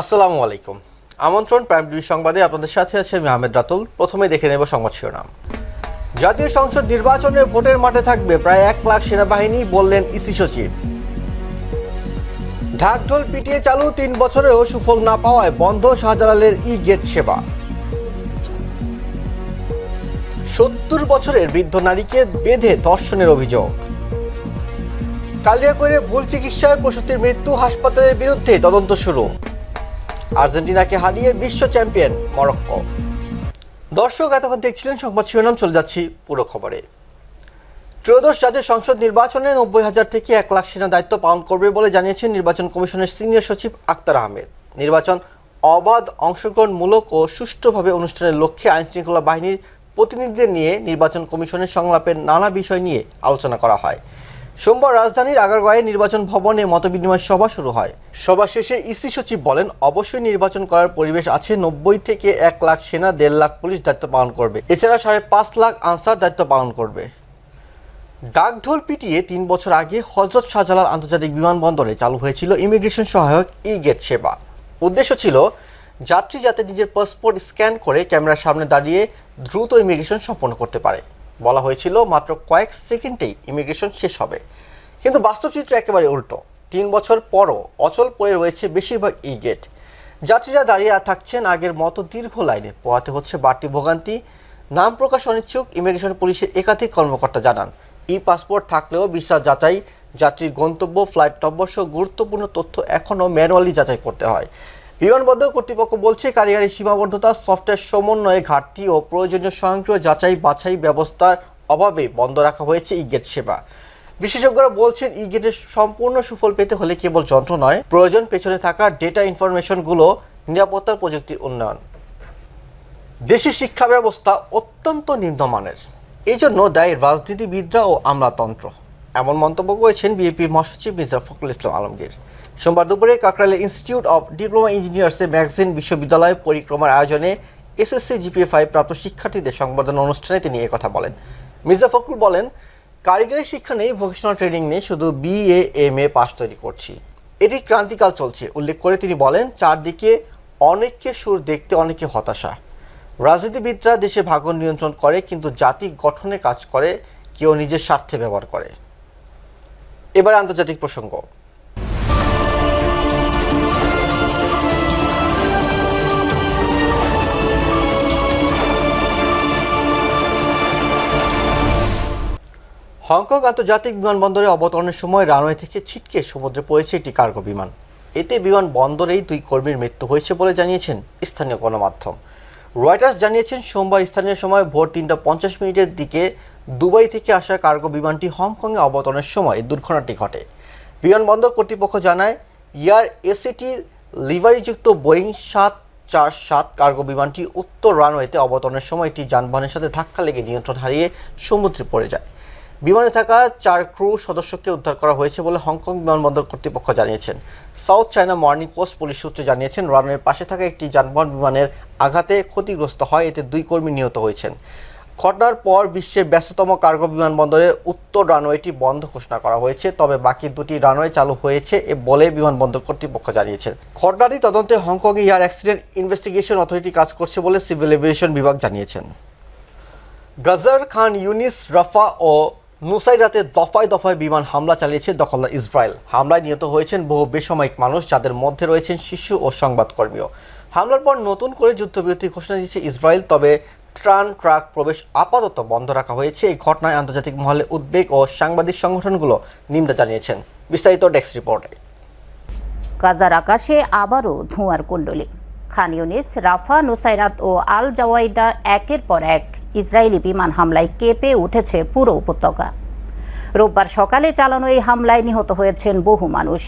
আসসালামু আলাইকুম। আমন্ত্রণ প্রাইম টিভি সংবাদে আপনাদের সাথে আছে আমি আহমেদ রাতুল। প্রথমে দেখে নেব সংবাদ শিরোনাম। জাতীয় সংসদ নির্বাচনে ভোটের মাঠে থাকবে প্রায় এক লাখ সেনাবাহিনী, বললেন ইসি সচিব। ঢাকঢোল পিটিয়ে চালু তিন বছরেও সুফল না পাওয়ায় বন্ধ শাহজালালের ই গেট সেবা। সত্তর বছরের বৃদ্ধ নারীকে বেঁধে ধর্ষণের অভিযোগ। কালিয়াকৈরে ভুল চিকিৎসায় প্রসূতির মৃত্যু, হাসপাতালের বিরুদ্ধে তদন্ত শুরু। আর্জেন্টিনাকে হারিয়ে বিশ্ব চ্যাম্পিয়ন মরক্কো। দর্শক, এতক্ষণ দেখছিলেন সংবাদ শিরোনাম, চলে যাচ্ছি পুরো খবরে। ত্রয়োদশ জাতীয় সংসদ নির্বাচনে নব্বই হাজার থেকে এক লাখ সেনা দায়িত্ব পালন করবে বলে জানিয়েছেন নির্বাচন কমিশনের সিনিয়র সচিব আক্তার আহমেদ। নির্বাচন অবাধ, অংশগ্রহণমূলক ও সুষ্ঠুভাবে অনুষ্ঠানের লক্ষ্যে আইনশৃঙ্খলা বাহিনীর প্রতিনিধিদের নিয়ে নির্বাচন কমিশনের সংলাপের নানা বিষয় নিয়ে আলোচনা করা হয়। সোমবার রাজধানীর আগারগাঁয়ে নির্বাচন ভবনে মতবিনিময় সভা শুরু হয়। সভা শেষে ইসি সচিব বলেন, অবশ্যই নির্বাচন করার পরিবেশ আছে, নব্বই থেকে এক লাখ সেনা, দেড় লাখ পুলিশ দায়িত্ব পালন করবে। এছাড়া সাড়ে পাঁচ লাখ আনসার দায়িত্ব পালন করবে। ডাকঢোল পিটিয়ে তিন বছর আগে হজরত শাহজালাল আন্তর্জাতিক বিমানবন্দরে চালু হয়েছিল ইমিগ্রেশন সহায়ক ই গেট সেবা। উদ্দেশ্য ছিল, যাত্রী যাতে নিজের পাসপোর্ট স্ক্যান করে ক্যামেরার সামনে দাঁড়িয়ে দ্রুত ইমিগ্রেশন সম্পন্ন করতে পারে। বলা হয়েছিল, মাত্র কয়েক সেকেন্ডেই ইমিগ্রেশন শেষ হবে। কিন্তু বাস্তব চিত্র একেবারে উল্টো। তিন বছর পরও অচল পড়ে রয়েছে বেশিরভাগ ই গেট যাত্রীরা দাঁড়িয়ে থাকছেন আগের মতো দীর্ঘ লাইনে। পোহাতে হচ্ছে বাড়তি ভোগান্তি। নাম প্রকাশ অনিচ্ছুক ইমিগ্রেশন পুলিশের একাধিক কর্মকর্তা জানান। ই পাসপোর্ট থাকলেও বিশ্বাস যাচাই, যাত্রীর গন্তব্য ফ্লাইট নম্বর সহ গুরুত্বপূর্ণ তথ্য এখনও ম্যানুয়ালি যাচাই করতে হয়। বিমানবন্দর কর্তৃপক্ষ বলছে, কারিগরি সীমাবদ্ধতা সফটওয়্যার সমন্বয়ে ঘাটতি ও প্রয়োজনীয় স্বয়ংক্রিয় যাচাই বাছাই ব্যবস্থার অভাবে বন্ধ রাখা হয়েছে ই গেট সেবা। বিশেষজ্ঞরা বলছেন ই গেটের সম্পূর্ণ সুফল পেতে হলে কেবল যন্ত্র নয়, প্রয়োজন পেছনে থাকা ডেটা ইনফরমেশনগুলো নিরাপত্তার প্রযুক্তির উন্নয়ন। দেশের শিক্ষা ব্যবস্থা অত্যন্ত নিম্নমানের। এই জন্য দায়ী রাজনীতিবিদরা ও আমলাতন্ত্র। এমন মন্তব্য করেছেন বিএপির মহাসচিব মির্জা ফখরুল ইসলাম আলমগীর। সোমবার দুপুরে কাকরাইলের ইনস্টিটিউট অব ডিপ্লোমা ইঞ্জিনিয়ার্সের ম্যাগজিন বিশ্ববিদ্যালয় পরিক্রমার আয়োজনে এসএসসি জিপিএ ফাইভ প্রাপ্ত শিক্ষার্থীদের সংবর্ধনা অনুষ্ঠানে তিনি একথা বলেন। মির্জা ফখরুল বলেন, কারিগরি শিক্ষা নেই ভোকেশনাল ট্রেনিং নেই, শুধু বিএ এম এ পাস তৈরি করছি। এটি ক্রান্তিকাল চলছে। উল্লেখ করে তিনি বলেন, চারদিকে অনেককে সুর দেখতে অনেকে হতাশা। রাজনীতিবিদরা দেশে ভাগ্য নিয়ন্ত্রণ করে, কিন্তু জাতি গঠনে কাজ করে, কেউ নিজের স্বার্থে ব্যবহার করে। এবার আন্তর্জাতিক প্রসঙ্গ। হংকং আন্তর্জাতিক বিমানবন্দরে অবতরণের সময় রানওয়ে থেকে ছিটকে সমুদ্রে পড়েছে একটি কার্গো বিমান। এতে বিমান বন্দরেই দুই কর্মীর মৃত্যু হয়েছে বলে জানিয়েছেন স্থানীয় গণমাধ্যম। রয়টার্স জানিয়েছেন, সোমবার স্থানীয় সময় ভোর তিনটা পঞ্চাশ মিনিটের দিকে দুবাই থেকে আসা কার্গো বিমানটি হংকংয়ে অবতরণের সময় দুর্ঘটনাটি ঘটে। বিমানবন্দর কর্তৃপক্ষ জানায়, ইয়ার এসিটির লিভারিযুক্ত বোয়িং সাত চার সাত কার্গো বিমানটি উত্তর রানওয়েতে অবতরণের সময় একটি যানবাহনের সাথে ধাক্কা লেগে নিয়ন্ত্রণ হারিয়ে সমুদ্রে পড়ে যায়। বিমানে থাকা চার ক্রু সদস্যকে উদ্ধার করা হয়েছে বলে হংকং বিমানবন্দর কর্তৃপক্ষ জানিয়েছেন। South China Morning Post police সূত্রে জানিয়েছেন রানওয়ের পাশে থাকা একটি যানবাহন বিমানের আঘাতে ক্ষতিগ্রস্ত হয়, এতে দুই কর্মী নিহত হয়েছেন। ঘটনার পর বিশ্বের ব্যস্ততম কার্গো বিমানবন্দরে উত্তর রানওয়েটি বন্ধ ঘোষণা করা হয়েছে, তবে বাকি দুটি রানওয়ে চালু হয়েছে এ বলে বিমানবন্দর কর্তৃপক্ষ জানিয়েছেন। ঘটনাটি তদন্তে হংকংয়ে এয়ার অ্যাক্সিডেন্ট ইনভেস্টিগেশন অথরিটি কাজ করছে বলে সিভিল এভিয়েশন বিভাগ জানিয়েছেন। গাজার খান, ইউনিস, রাফা ও নুসাইরাতে দফায় দফায় বিমান হামলা চালিয়েছে দখলদার ইসরায়েল। হামলায় নিহত হয়েছেন বহু বেসামরিক মানুষ যাদের মধ্যে রয়েছেন শিশু ও সংবাদকর্মীও। হামলার পর নতুন করে যুদ্ধবিরতি ঘোষণা দিয়েছে ইসরায়েল, তবে ট্রান ট্রাক প্রবেশ আপাতত বন্ধ রাখা হয়েছে। এই ঘটনায় আন্তর্জাতিক মহলে উদ্বেগ ও সাংবাদিক সংগঠনগুলো নিন্দা জানিয়েছেন। বিস্তারিত ডেস্ক রিপোর্টে। গাজার আকাশে আবারও ধোঁয়ার কুণ্ডলী। খান ইউনিস, রাফা, নুসাইরাত ও আল জাওয়াইদা একের পর এক ইসরায়েলি বিমান হামলায় কেঁপে উঠেছে পুরো উপত্যকা। রোববার সকালে চালানো এই হামলায় নিহত হয়েছেন বহু মানুষ।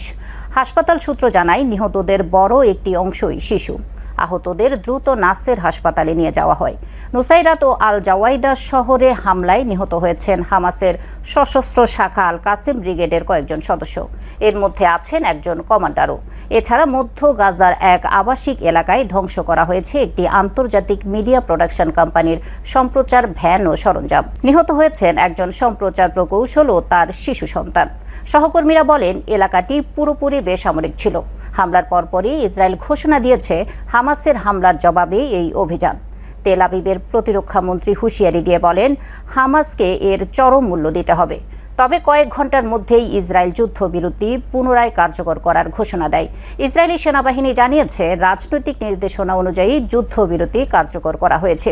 হাসপাতাল সূত্র জানায়, নিহতদের বড় একটি অংশই শিশু। আহতদের দ্রুত নাসের হাসপাতালে নিয়ে যাওয়া হয়। নুসাইরাত ও আল জাওয়াইদা শহরে হামলায় নিহত হয়েছেন হামাসের সশস্ত্র শাখা আল কাসিম ব্রিগেডের কয়েকজন সদস্য। এর মধ্যে আছেন একজন কমান্ডারও। এছাড়া মধ্য গাজার এক আবাসিক এলাকায় ধ্বংস করা হয়েছে একটি আন্তর্জাতিক মিডিয়া প্রোডাকশন কোম্পানির সম্প্রচার ভ্যান ও সরঞ্জাম। নিহত হয়েছেন একজন সম্প্রচার প্রকৌশল ও তার শিশু সন্তান। সহকর্মীরা বলেন, এলাকাটি পুরোপুরি বেসামরিক ছিল। হামলার পরপরই ইসরায়েল ঘোষণা দিয়েছে হামাসের হামলার জবাবে এই অভিযান। তেল আবিবের প্রতিরক্ষা মন্ত্রী হুঁশিয়ারি দিয়ে বলেন, হামাসকে এর চরম মূল্য দিতে হবে। তবে কয়েক ঘণ্টার মধ্যেই ইসরায়েল যুদ্ধবিরতি পুনরায় কার্যকর করার ঘোষণা দেয়। ইসরায়েলি সেনাবাহিনী জানিয়েছে, রাজনৈতিক নির্দেশনা অনুযায়ী যুদ্ধবিরতি কার্যকর করা হয়েছে।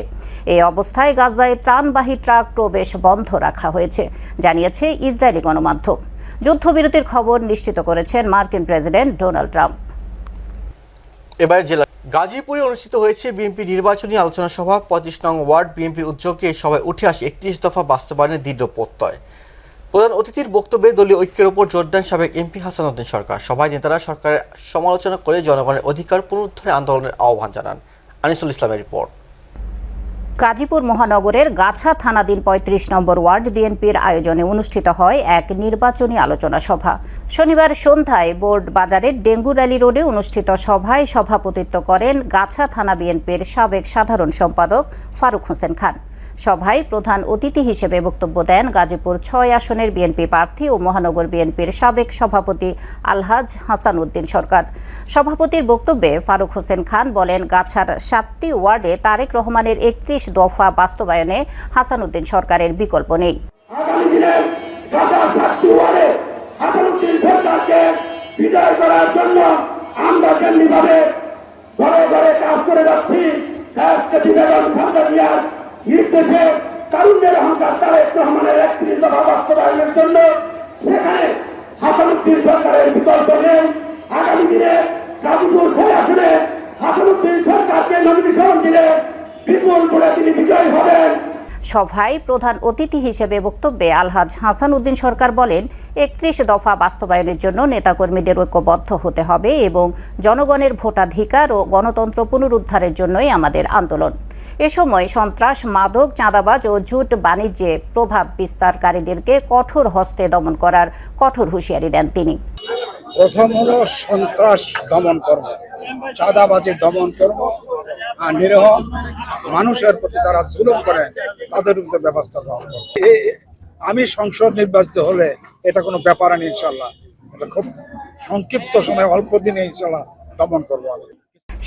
এই অবস্থায় গাজায় ত্রাণবাহী ট্রাক প্রবেশ বন্ধ রাখা হয়েছে, জানিয়েছে ইসরায়েলি গণমাধ্যম। যুদ্ধবিরতির খবর নিশ্চিত করেছেন মার্কিন প্রেসিডেন্ট ডোনাল্ড ট্রাম্প। এবার জেলা গাজীপুরে অনুষ্ঠিত হয়েছে বিএনপি নির্বাচনী আলোচনা সভা। পঁচিশ নং ওয়ার্ড বিএনপির উদ্যোগে সভায় উঠে আসে একত্রিশ দফা বাস্তবায়নের দৃঢ় প্রত্যয়। প্রধান অতিথির বক্তব্যে দলীয় ঐক্যের উপর জোর দেন সাবেক এমপি হাসানুদ্দিন সরকার। সভায় নেতারা সরকারের সমালোচনা করে জনগণের অধিকার পুনরুদ্ধারে আন্দোলনের আহ্বান জানান। আনিসুল ইসলামের রিপোর্ট। গাজীপুর মহানগরের গাছা থানাধীন পঁয়ত্রিশ নম্বর ওয়ার্ড বিএনপির আয়োজনে অনুষ্ঠিত হয় এক নির্বাচনী আলোচনা সভা। শনিবার সন্ধ্যায় বোর্ড বাজারের ডেঙ্গু র্যালি রোডে অনুষ্ঠিত সভায় সভাপতিত্ব করেন গাছা থানা বিএনপির সাবেক সাধারণ সম্পাদক ফারুক হোসেন খান। সভায় প্রধান অতিথি হিসেবে বক্তব্য দেন গাজীপুর ছয় আসনের বিএনপি প্রার্থী ও মহানগর বিএনপির সাবেক সভাপতি আলহাজ হাসান উদ্দিন সরকার। সভাপতির বক্তব্যে ফারুক হোসেন খান বলেন, গাছার সাতটি ওয়ার্ডে তারেক রহমানের একত্রিশ দফা বাস্তবায়নে হাসান উদ্দিন সরকারের বিকল্প নেই। বিজয় করার জন্য আমরা ঘরে ঘরে কাজ করে যাচ্ছি নির্দেশে কারুণ্যের অহংকার তারেক রহমানের একত্রিশ দফা বাস্তবায়নের জন্য সেখানে হাসানুদ্দিন সরকারের বিকল্প নেই। আগামী দিনে গাজীপুর ছয় আসনে হাসানুদ্দিন সরকারকে নমিনেশন দিলে বিপুল করে তিনি বিজয়ী হবেন। সভায় প্রধান অতিথি হিসেবে বক্তব্যে আলহাজ হাসান উদ্দিন সরকার বলেন, একত্রিশ দফা বাস্তবায়নের জন্য নেতাকর্মীদের ঐক্যবদ্ধ হতে হবে এবং জনগণের ভোটাধিকার ও গণতন্ত্র পুনরুদ্ধারের জন্যই আমাদের আন্দোলন। এ সময় সন্ত্রাস, মাদক, চাঁদাবাজ ও জুট বাণিজ্যে প্রভাব বিস্তারকারীদেরকে কঠোর হস্তে দমন করার কঠোর হুঁশিয়ারি দেন তিনি। প্রথম হলো সন্ত্রাস দমন করব, চাঁদাবাজি দমন আর নিরহ মানুষের প্রতি যারা জুলুম করে, তাদের উপরে ব্যবস্থা গ্রহণ করব। আমি সংসদ নির্বাচিত হলে এটা কোনো ব্যাপার না ইনশাল্লাহ এটা খুব সংক্ষিপ্ত সময়, অল্প দিনে ইনশাল্লাহ দমন করব আমি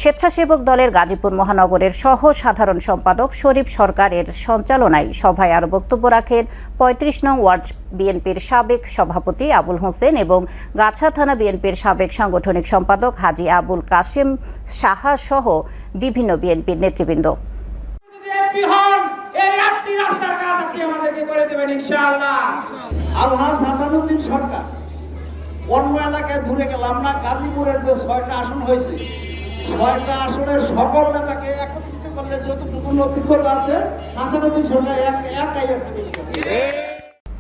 স্বেচ্ছাসেবক দলের গাজীপুর মহানগরের সহ সাধারণ সম্পাদক শরীফ সরকারের সঞ্চালনায় সভায় আরও বক্তব্য রাখেন পঁয়ত্রিশ নং ওয়ার্ড বিএনপির সাবেক সভাপতি আবুল হোসেন এবং গাছা থানা বিএনপির সাবেক সাংগঠনিক সম্পাদক হাজি আবুল কাশেম সাহা সহ বিভিন্ন বিএনপির নেতৃবৃন্দ। আলহাজ হাসানুদ্দিন সরকার অন্য এলাকায় দূরে গেলাম না গাজীপুরের যে ছয়টা আসন হয়েছে ছয়টা আসনের সকল নেতাকে একত্রিত করলে অভিজ্ঞতা আছে সরকার এক একাই আছে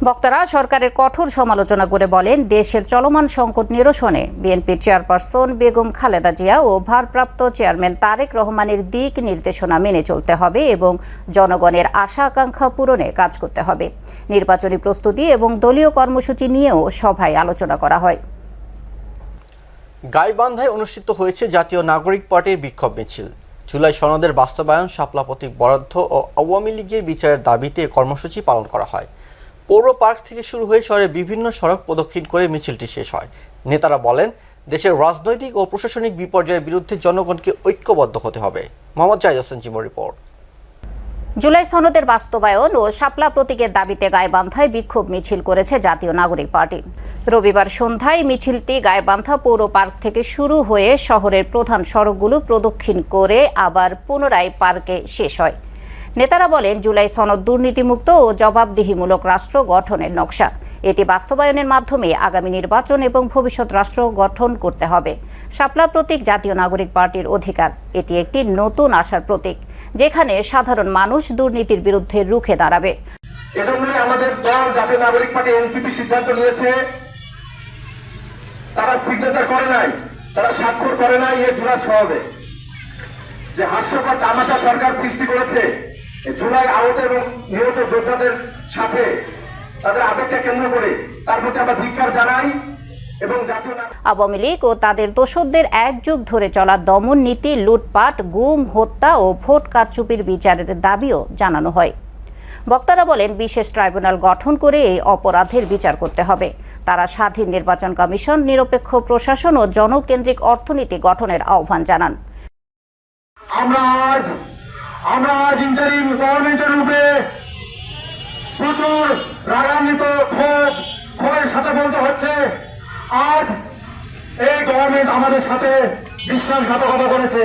বক্তারা সরকারের কঠোর সমালোচনা করে বলেন, দেশের চলমান সংকট নিরসনে বিএনপির চেয়ারপারসন বেগম খালেদা জিয়া ও ভারপ্রাপ্ত চেয়ারম্যান তারেক রহমানের দিক নির্দেশনা মেনে চলতে হবে এবং জনগণের আশা আকাঙ্ক্ষা পূরণে কাজ করতে হবে। নির্বাচনী প্রস্তুতি এবং দলীয় কর্মসূচি নিয়েও সভায় আলোচনা করা হয়। গাইবান্ধায় অনুষ্ঠিত হয়েছে জাতীয় নাগরিক পার্টির বিক্ষোভ মিছিল। জুলাই সনদের বাস্তবায়ন শাপলা প্রতীক বরাদ্দ ও আওয়ামী লীগের বিচারের দাবিতে কর্মসূচি পালন করা হয়। পৌর পার্ক থেকে শুরু হয়ে শহরের বিভিন্ন সড়ক প্রদক্ষিণ করে মিছিলটি শেষ হয়। নেতারা বলেন, দেশের রাজনৈতিক ও প্রশাসনিক বিপর্যয়ের বিরুদ্ধে জনগণকে ঐক্যবদ্ধ হতে হবে। মোহাম্মদ জাহিদ হোসেন জিমো রিপোর্ট। জুলাই সনদের বাস্তবায়ন ও শাপলা প্রতীকের দাবিতে গাইবান্ধায় বিক্ষোভ মিছিল করেছে জাতীয় নাগরিক পার্টি। রবিবার সন্ধ্যায় মিছিলটি গায়বান্ধা পৌর পার্ক থেকে শুরু হয়ে শহরের প্রধান সড়কগুলো প্রদক্ষিণ করে আবার পুনরায় পার্কে শেষ হয়। নেতারা বলেন, জুলাই সনদ দুর্নীতিমুক্ত ও জবাবদিহিমূলক রাষ্ট্র গঠনের নকশা। এটি বাস্তবায়নের মাধ্যমে আগামী নির্বাচন এবং ভবিষ্যৎ রাষ্ট্র গঠন করতে হবে। শাপলা প্রতীক জাতীয় নাগরিক পার্টির অধিকার, এটি একটি নতুন আশার প্রতীক, যেখানে সাধারণ মানুষ দুর্নীতির বিরুদ্ধে রুখে দাঁড়াবে। তারা সিগনেচার করে নাই, তারা স্বাক্ষর করে নাই, এ জুলাই যে হাস্যকর তামাশা সরকার সৃষ্টি করেছে জুলাই আহত এবং নিহত যোদ্ধাদের সাথে তাদের আবেগকে কেন্দ্র করে তার প্রতি আমরা ধিক্কার জানাই আওয়ামী লীগ ও তাদের দোসরদের এক যুগ ধরে চলা দমন নীতি লুটপাট গুম হত্যা ও ভোট কারচুপির বিচারের দাবিও জানানো হয়। বক্তারা বলেন বিশেষ ট্রাইব্যুনাল গঠন করে এই অপরাধের বিচার করতে হবে। তারা স্বাধীন নির্বাচন কমিশন নিরপেক্ষ প্রশাসন ও জনকেন্দ্রিক অর্থনীতি গঠনের আহ্বান জানান। আমরা আজ আমরা আজ ইন্টারিম গভর্নমেন্টের রূপে প্রচুর রাগান্বিত, ক্ষোভ, ক্ষোভের সাথে বলতে হচ্ছে, আজ এই গভর্নমেন্ট আমাদের সাথে বিশ্বাসঘাতকতা করেছে।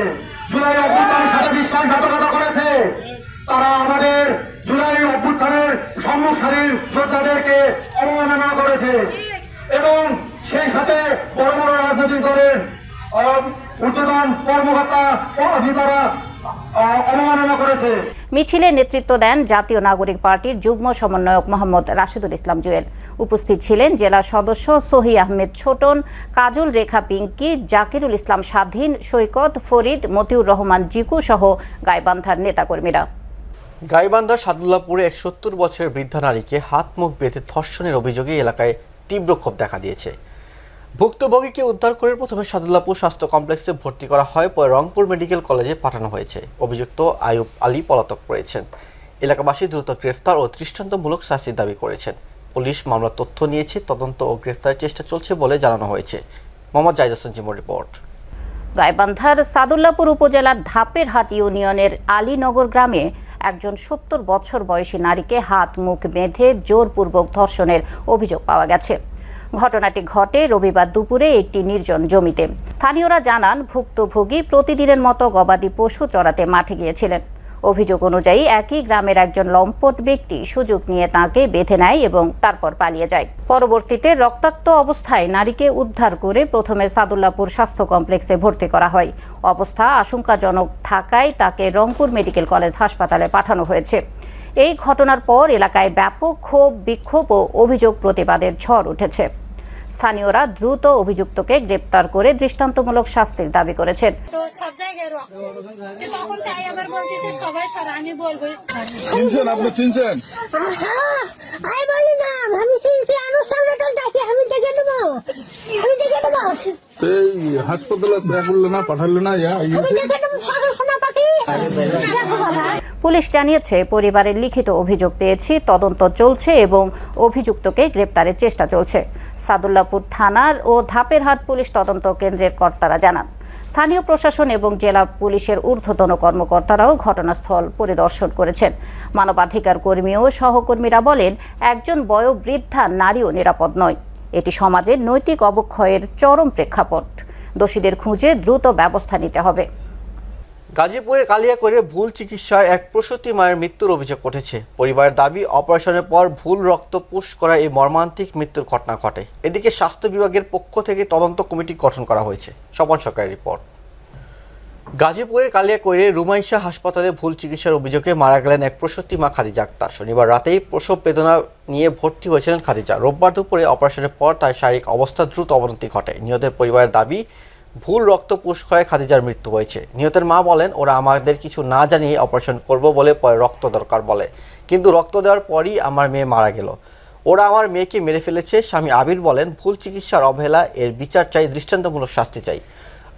জুলাই অভ্যুত্থানের সাথে বিশ্বাসঘাতকতা করেছে। তারা আমাদের জুলাই অভ্যুত্থানের সম্মুখ যোদ্ধাদেরকে অবমাননা করেছে। এবং সেই সাথে বড় বড় রাজনৈতিক দলের ঊর্ধ্বতন কর্মকর্তা নেতারা অবমাননা করেছে। মিছিলে নেতৃত্ব দেন জাতীয় নাগরিক পার্টির যুগ্ম সমন্বয়ক মোহাম্মদ রাশিদুল ইসলাম জুয়েল। উপস্থিত ছিলেন জেলা সদস্য সহি আহমেদ ছোটন, কাজল রেখা পিঙ্কি, জাকিরুল ইসলাম স্বাধীন, সৈকত ফরিদ, মতিউর রহমান জিকু সহ গাইবান্ধার নেতাকর্মীরা। গাইবান্ধার সাদুল্লাপুরে এক সত্তর বছরের বৃদ্ধা নারীকে হাত মুখ বেঁধে ধর্ষণের অভিযোগে এলাকায় তীব্র ক্ষোভ দেখা দিয়েছে। ভুক্তভোগীকে উদ্ধার করে প্রথমে সাদুল্লাপুর স্বাস্থ্য কমপ্লেক্সে ভর্তি করা হয়, পরে রংপুর মেডিকেল কলেজে পাঠানো হয়েছে, অভিযুক্ত আয়ুব আলী পলাতক রয়েছেন। এলাকাবাসী দ্রুত গ্রেফতার ও দৃষ্টান্তমূলক শাস্তির দাবি করেছেন। পুলিশ মামলার তথ্য নিয়েছে, তদন্ত ও গ্রেফতারের চেষ্টা চলছে বলে জানানো হয়েছে। মোহাম্মদ জাহিদ হাসান জিমোর রিপোর্ট। গাইবান্ধার সাদুল্লাপুর উপজেলার ধাপেরহাট ইউনিয়নের আলীনগর গ্রামে একজন সত্তর বছর বয়সী নারীকে হাত মুখ বেঁধে জোরপূর্বক ধর্ষণের অভিযোগ পাওয়া গেছে। ঘটনাটি ঘটে রবিবার দুপুরে একটি নির্জন জমিতে। স্থানীয়রা জানান, ভুক্তভোগী প্রতিদিনের মতো গবাদি পশু চড়াতে মাঠে গিয়েছিলেন। অভিযোগ অনুযায়ী একই গ্রামের একজন লম্পট ব্যক্তি সুযোগ নিয়ে তাকে বেঁধে নেয় এবং তারপর পালিয়ে যায়। পরবর্তীতে রক্তাক্ত অবস্থায় নারীকে উদ্ধার করে প্রথমে সাদুল্লাপুর স্বাস্থ্য কমপ্লেক্সে ভর্তি করা হয়। অবস্থা আশঙ্কাজনক থাকায় তাকে রংপুর মেডিকেল কলেজ হাসপাতালে পাঠানো হয়েছে। এই ঘটনার পর এলাকায় ব্যাপক ক্ষোভ বিক্ষোভ ও অভিযোগ প্রতিবাদের ঝড় উঠেছে। স্থানীয়রা দ্রুত অভিযুক্তকে গ্রেপ্তার করে দৃষ্টান্তমূলক শাস্তির দাবি করেছেন। হাসপাতালে না পাঠালে না পুলিশ জানিয়েছে, পরিবারের লিখিত অভিযোগ পেয়েছি, তদন্ত চলছে এবং অভিযুক্তকে গ্রেপ্তারের চেষ্টা চলছে। সাদুল্লাপুর থানার ও ধাপেরহাট পুলিশ তদন্ত কেন্দ্রের কর্তারা জানান, স্থানীয় প্রশাসন এবং জেলা পুলিশের ঊর্ধ্বতন কর্মকর্তারাও ঘটনাস্থল পরিদর্শন করেছেন। মানবাধিকার কর্মী ও সহকর্মীরা বলেন, একজন বয়োবৃদ্ধা নারীও নিরাপদ নয়। এটি সমাজের নৈতিক অবক্ষয়ের চরম প্রেক্ষাপট। দোষীদের খুঁজে দ্রুত ব্যবস্থা নিতে হবে। গাজীপুরে কালিয়াকৈরে ভুল চিকিৎসায় এক প্রসূতি মায়ের মৃত্যুর অভিযোগ উঠেছে। পরিবারের দাবি, অপারেশনের পর ভুল রক্ত পুশ করা এই মর্মান্তিক মৃত্যুর ঘটনা ঘটে। এদিকে স্বাস্থ্য বিভাগের পক্ষ থেকে তদন্ত কমিটি গঠন করা হয়েছে। স্বপন সরকারের রিপোর্ট। গাজীপুরের কালিয়াকৈরে রুমাইশা হাসপাতালে ভুল চিকিৎসার অভিযোগে মারা গেলেন এক প্রসূতি মা খাদিজা আক্তার। শনিবার রাতেই প্রসব বেদনা নিয়ে ভর্তি হয়েছিলেন খাদিজা। রোববার দুপুরে অপারেশনের পর তার শারীরিক অবস্থা দ্রুত অবনতি ঘটে। নিহতের পরিবারের দাবি ভুল রক্ত পুশ করায় খাদিজার মৃত্যু হয়েছে। নিহতের মা বলেন, ওরা আমাদের কিছু না জানিয়ে অপারেশন করব বলে পরে রক্ত দরকার বলে। কিন্তু রক্ত দেওয়ার পরই আমার মেয়ে মারা গেল। ওরা আমার মেয়েকে মেরে ফেলেছে। স্বামী আবির বলেন, ভুল চিকিৎসার অবহেলা এর বিচার চাই, দৃষ্টান্তমূলক শাস্তি চাই।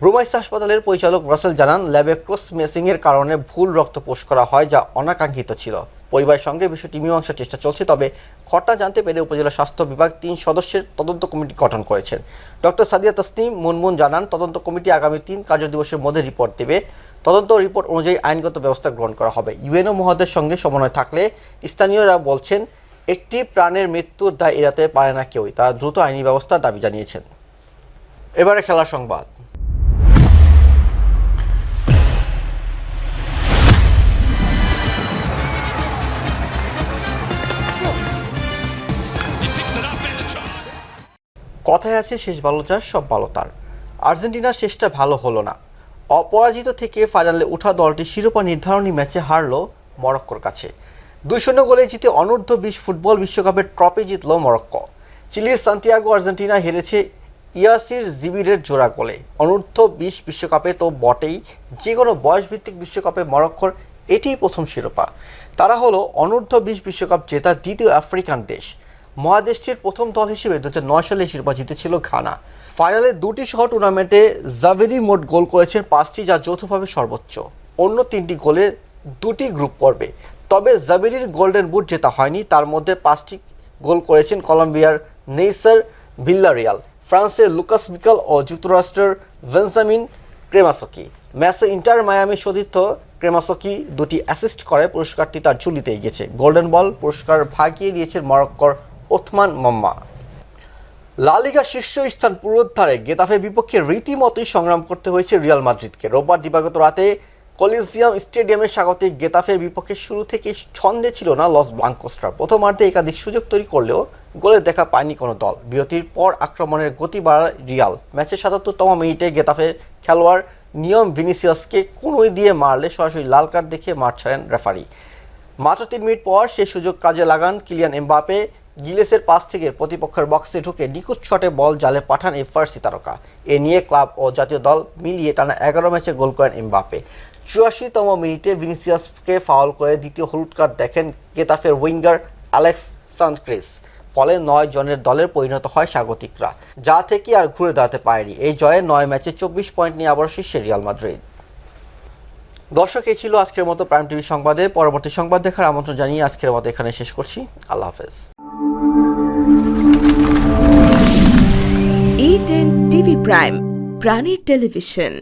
রুমাইস হাসপাতালের পরিচালক রাসেল জানান, ল্যাবে ক্রস মেসিংয়ের কারণে ভুল রক্ত পোষ করা হয় যা অনাকাঙ্ক্ষিত ছিল। পরিবারের সঙ্গে বিষয়টি মীমাংসার চেষ্টা চলছে, তবে ঘটনা জানতে পেরে উপজেলা স্বাস্থ্য বিভাগ তিন সদস্যের তদন্ত কমিটি গঠন করেছেন ডক্টর সাদিয়া তসনিম মুনমুন জানান, তদন্ত কমিটি আগামী তিন কার্যদিবসের মধ্যে রিপোর্ট দেবে। তদন্ত রিপোর্ট অনুযায়ী আইনগত ব্যবস্থা গ্রহণ করা হবে। ইউএনও মহোদয়ের সঙ্গে সমন্বয় থাকলে স্থানীয়রা বলছেন, একটি প্রাণের মৃত্যুর দায় এড়াতে পারে না কেউই। তারা দ্রুত আইনি ব্যবস্থার দাবি জানিয়েছেন। এবারে খেলার সংবাদ। কথায় আছে, শেষ ভালো যার সব ভালো তার। আর্জেন্টিনার শেষটা ভালো হলো না। অপরাজিত থেকে ফাইনালে ওঠা দলটি শিরোপা নির্ধারণী ম্যাচে হারলো মরক্কোর কাছে। দুই শূন্য গোলে জিতে অনূর্ধ্ব বিশ ফুটবল বিশ্বকাপের ট্রফি জিতল মরক্কো। চিলির সান্তিয়াগো আর্জেন্টিনা হেরেছে ইয়াসির জিবিরের জোড়া গোলে। অনূর্ধ্ব বিশ বিশ্বকাপে তো বটেই, যে কোনো বয়সভিত্তিক বিশ্বকাপে মরক্কোর এটিই প্রথম শিরোপা। তারা হলো অনূর্ধ্ব বিশ বিশ্বকাপ জেতা দ্বিতীয় আফ্রিকান দেশ। মহাদেশটির প্রথম দল হিসেবে দু নয় সালে শিরোপা জিতেছিল ঘানা। ফাইনালে দুটি সহ টুর্নামেন্টে জাভেরি মোট গোল করেছেন পাঁচটি, যা যৌথভাবে সর্বোচ্চ। অন্য তিনটি গোলে দুটি গ্রুপ পর্বে তবে জাভেরির গোল্ডেন বুট জেতা হয়নি। তার মধ্যে পাঁচটি গোল করেছেন কলম্বিয়ার নেইসার ভিল্লা রিয়াল ফ্রান্সের লুকাস বিকাল ও যুক্তরাষ্ট্রের ভেনজামিন ক্রেমাসকি। ম্যাচে ইন্টার মায়ামি সতীর্থ ক্রেমাসকি দুটি অ্যাসিস্ট করে। পুরস্কারটি তার ঝুলিতেই গেছে গোল্ডেন বল পুরস্কার ভাগিয়ে দিয়েছে মরক্কর ওথমান মাম্মা। লা লিগা শীর্ষ স্থান পুনরুদ্ধারে গেতাফের বিপক্ষে রীতিমতোই সংগ্রাম করতে হয়েছে রিয়াল মাদ্রিদকে। রোববার দিবাগত রাতে কলিজিয়াম স্টেডিয়ামের স্বাগতিক গেতাফের বিপক্ষে শুরু থেকে ছন্দে ছিল না লস ব্লাঙ্কোস্টার। প্রথমার্ধে একাধিক সুযোগ তৈরি করলেও গোলের দেখা পায়নি কোনো দল। বিরতির পর আক্রমণের গতি বাড়ায় রিয়াল। ম্যাচের সাতাত্তরতম মিনিটে গেতাফের খেলোয়াড় নিয়ম ভিনিসিয়াসকে কোনোই দিয়ে মারলে সরাসরি লাল কার্ড দেখে মাঠ ছাড়েন রেফারি। মাত্র তিন মিনিট পর সেই সুযোগ কাজে লাগান কিলিয়ান এমবাপে। গিলেসের পাস থেকে প্রতিপক্ষের বক্সে ঢুকে নিখুঁত শটে বল জালে পাঠান এই ফার্সি তারকা। এ নিয়ে ক্লাব ও জাতীয় দল মিলিয়ে টানা এগারো ম্যাচে গোল করেন এমবাপে চুরাশিতম মিনিটে ভিনিসিয়াসকে ফাউল করে দ্বিতীয় হলুদ কার্ড দেখেন গেতাফের উইঙ্গার অ্যালেক্স সানক্রিস। ফলে নয় জনের দলের পরিণত হয় স্বাগতিকরা। যা থেকে আর ঘুরে দাঁড়াতে পারেনি। এই জয়ে নয় ম্যাচে চব্বিশ পয়েন্ট নিয়ে আবার শীর্ষে রিয়াল মাদ্রিদ। দর্শক, এই ছিল আজকের মতো প্রাইম টিভি সংবাদে। পরবর্তী সংবাদ দেখার আমন্ত্রণ জানিয়ে আজকের মতো এখানে শেষ করছি। আল্লাহ হাফেজ। ই টেন টিভি প্রাইম প্রাণীর টেলিভিশন।